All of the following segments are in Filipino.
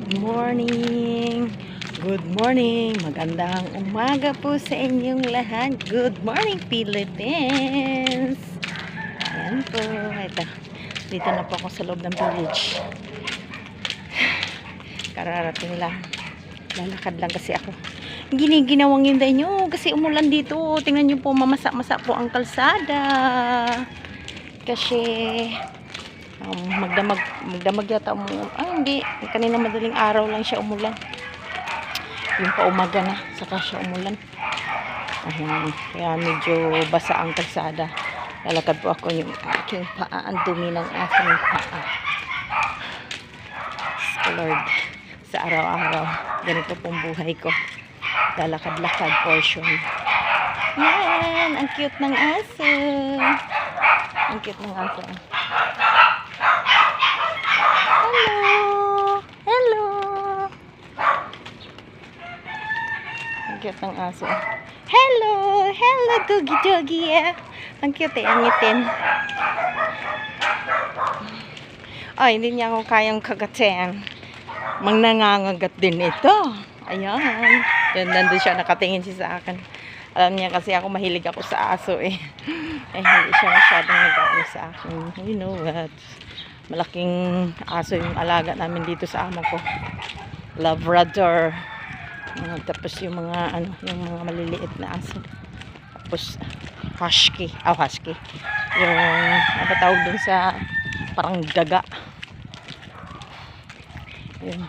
Good morning! Good morning! Magandang umaga po sa inyong lahat. Good morning, Philippines! Ayan po. Ito. Dito na po ako sa loob ng village. Kararating lang. Lalakad lang kasi ako. Giniginawang hinday nyo kasi umulan dito. Tingnan nyo po, mamasa-masa po ang kalsada. Kasi um, magdamag, magdamag yata umulan. Ah, hindi. Kanina madaling araw lang siya umulan. Yung pa umaga na, saka siya umulan. Ayan. Kaya medyo basa ang kalsada. Lalakad po ako yung aking paa. Ang dumi ng aking paa. Diyos ko, Lord. Sa araw-araw. Ganito pong buhay ko. Lalakad-lakad portion. Yan! Ang cute ng aso. Ang cute ng aso. Hello! Hello! Ang cute ng aso. Hello! Hello, Doggy! ah. Ang cute eh, ang itim. Ay, hindi niya ako kayang kagatin. Mang din ito. Ayan. Yan, nandun siya, nakatingin siya sa akin. Alam niya kasi ako mahilig ako sa aso eh. Eh, hindi siya masyadong nag sa akin. You know what? Malaking aso yung alaga namin dito sa amo ko. Labrador. Uh, tapos yung mga ano, yung mga maliliit na aso. Tapos husky. Ah, husky. Yung ano tawag dun sa parang daga. Yun.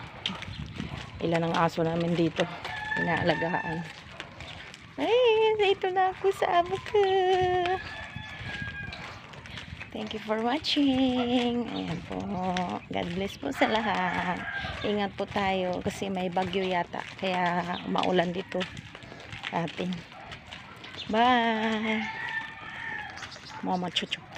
Ilan ang aso namin dito. Inaalagaan. Ay, dito na ako sa amo ko. Thank you for watching. Ayan po. God bless po sa lahat. Ingat po tayo kasi may bagyo yata. Kaya maulan dito atin. Bye. Mama chuchuk.